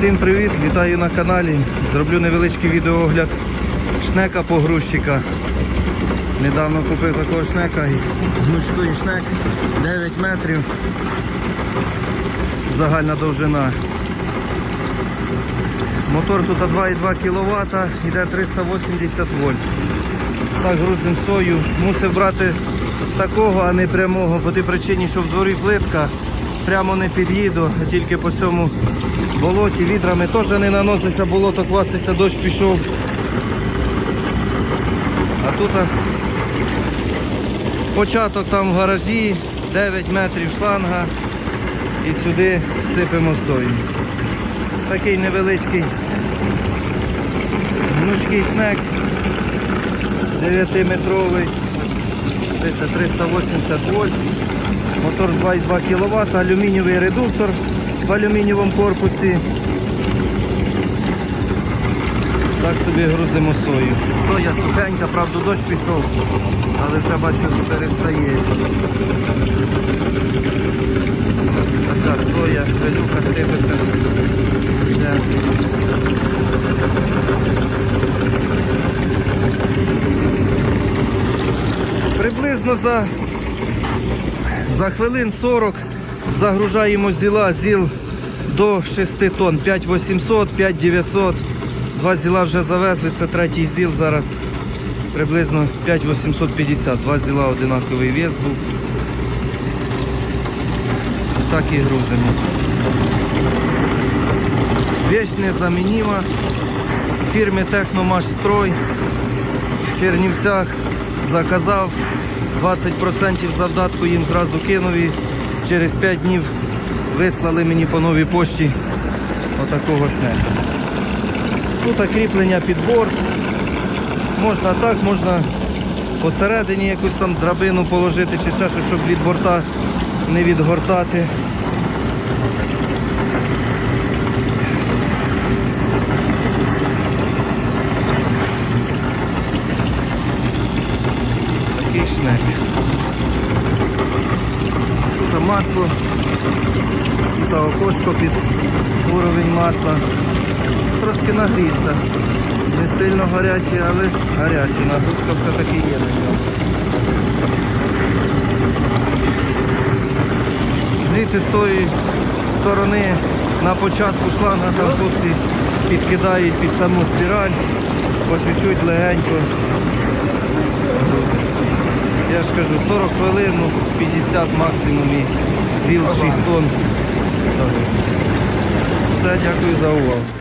Всім привіт, вітаю на каналі. Зроблю невеличкий відеоогляд шнека погрузчика. Недавно купив такого шнека гнучкий шнек 9 метрів. Загальна довжина. Мотор тут 2,2 кВт, йде 380 вольт. Так, грузим сою. Мусив брати такого, а не прямого, по тій причині, що в дворі плитка. Прямо не під'їду, а тільки по цьому болоті відрами теж не наноситься, болото кваситься, дощ пішов. А тут початок там в гаражі, 9 метрів шланга і сюди сипемо сою. Такий невеличкий гнучкий снек 9-метровий, десь 380 вольт, мотор 2,2 кВт, алюмінієвий редуктор в алюмінієвому корпусі. Так собі грузимо сою. Соя сухенька, правда дощ пішов, але вже бачу перестає. Така соя, пилюка сипеться. Приблизно за, за хвилин 40 загружаємо зіла, зіл до 6 тонн, 5800, 5900. Два зіла вже завезли, це третій зіл зараз приблизно 5850. Два зіла одинаковий вес був. Так і грузимо. Вещь незамінима. В фірмі Техномашстрой в Чернівцях заказав 20% завдатку їм зразу кинув і через 5 днів вислали мені по новій пошті отакого шнека. Тут кріплення під борт. Можна так, можна посередині якусь там драбину положити чи ще щоб від борта не відгортати. Шнек. Тут масло, тут окошко під уровень масла. Трошки нагрівся. Не сильно гарячий, але гарячий. Нагрузка все-таки є на ньому. Звідти з тої сторони на початку шланга там хлопці підкидають під саму спіраль, по чуть-чуть легенько. Я ж кажу, 40 хвилин, ну, 50 максимум і зіл 6 тонн. Все, дякую за увагу.